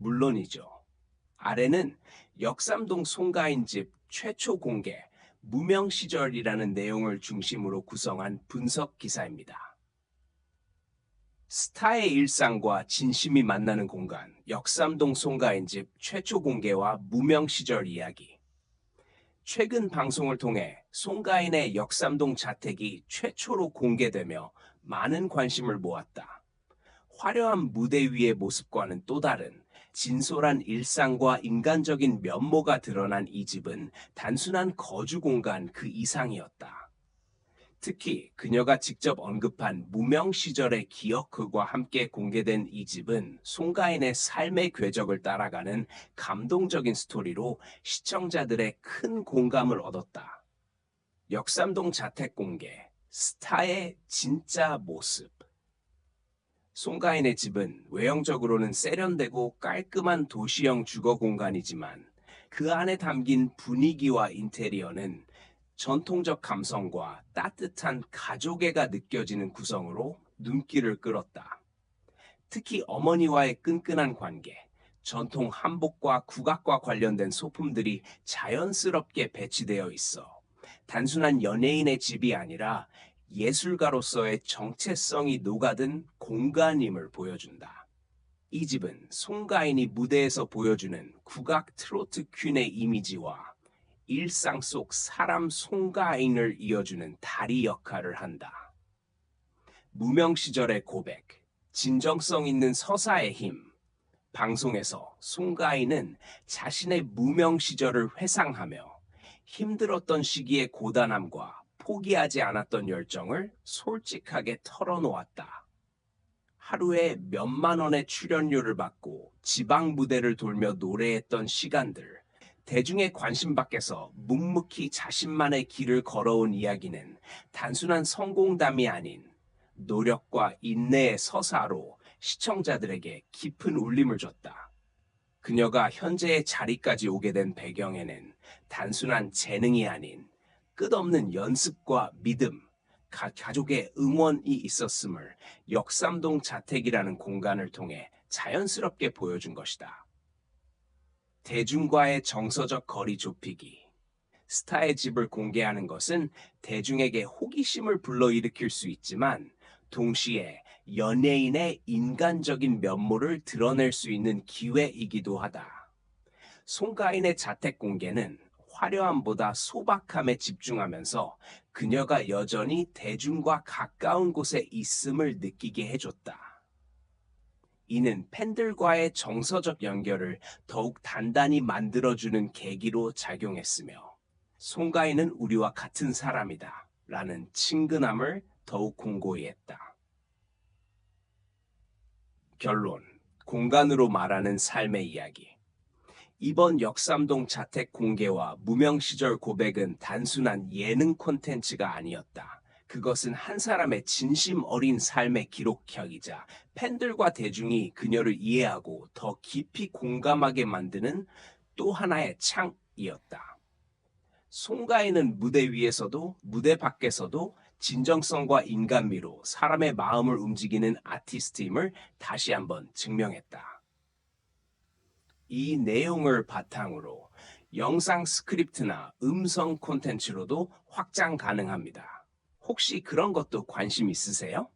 물론이죠. 아래는 역삼동 송가인 집 최초 공개 무명 시절이라는 내용을 중심으로 구성한 분석 기사입니다. 스타의 일상과 진심이 만나는 공간, 역삼동 송가인 집 최초 공개와 무명 시절 이야기. 최근 방송을 통해 송가인의 역삼동 자택이 최초로 공개되며 많은 관심을 모았다. 화려한 무대 위의 모습과는 또 다른 진솔한 일상과 인간적인 면모가 드러난 이 집은 단순한 거주 공간 그 이상이었다. 특히 그녀가 직접 언급한 무명 시절의 기억글과 함께 공개된 이 집은 송가인의 삶의 궤적을 따라가는 감동적인 스토리로 시청자들의 큰 공감을 얻었다. 역삼동 자택 공개, 스타의 진짜 모습. 송가인의 집은 외형적으로는 세련되고 깔끔한 도시형 주거 공간이지만 그 안에 담긴 분위기와 인테리어는 전통적 감성과 따뜻한 가족애가 느껴지는 구성으로 눈길을 끌었다. 특히 어머니와의 끈끈한 관계, 전통 한복과 국악과 관련된 소품들이 자연스럽게 배치되어 있어 단순한 연예인의 집이 아니라 예술가로서의 정체성이 녹아든 공간임을 보여준다. 이 집은 송가인이 무대에서 보여주는 국악 트로트 퀸의 이미지와 일상 속 사람 송가인을 이어주는 다리 역할을 한다. 무명 시절의 고백, 진정성 있는 서사의 힘. 방송에서 송가인은 자신의 무명 시절을 회상하며 힘들었던 시기의 고단함과 포기하지 않았던 열정을 솔직하게 털어놓았다. 하루에 몇만 원의 출연료를 받고 지방 무대를 돌며 노래했던 시간들, 대중의 관심 밖에서 묵묵히 자신만의 길을 걸어온 이야기는 단순한 성공담이 아닌 노력과 인내의 서사로 시청자들에게 깊은 울림을 줬다. 그녀가 현재의 자리까지 오게 된 배경에는 단순한 재능이 아닌 끝없는 연습과 믿음, 가, 가족의 응원이 있었음을 역삼동 자택이라는 공간을 통해 자연스럽게 보여준 것이다. 대중과의 정서적 거리 좁히기. 스타의 집을 공개하는 것은 대중에게 호기심을 불러일으킬 수 있지만 동시에 연예인의 인간적인 면모를 드러낼 수 있는 기회이기도 하다. 송가인의 자택 공개는 화려함보다 소박함에 집중하면서 그녀가 여전히 대중과 가까운 곳에 있음을 느끼게 해줬다. 이는 팬들과의 정서적 연결을 더욱 단단히 만들어주는 계기로 작용했으며, 송가인은 우리와 같은 사람이다. 라는 친근함을 더욱 공고히 했다. 결론. 공간으로 말하는 삶의 이야기. 이번 역삼동 자택 공개와 무명 시절 고백은 단순한 예능 콘텐츠가 아니었다. 그것은 한 사람의 진심 어린 삶의 기록형이자 팬들과 대중이 그녀를 이해하고 더 깊이 공감하게 만드는 또 하나의 창이었다. 송가인은 무대 위에서도 무대 밖에서도 진정성과 인간미로 사람의 마음을 움직이는 아티스트임을 다시 한번 증명했다. 이 내용을 바탕으로 영상 스크립트나 음성 콘텐츠로도 확장 가능합니다. 혹시 그런 것도 관심 있으세요?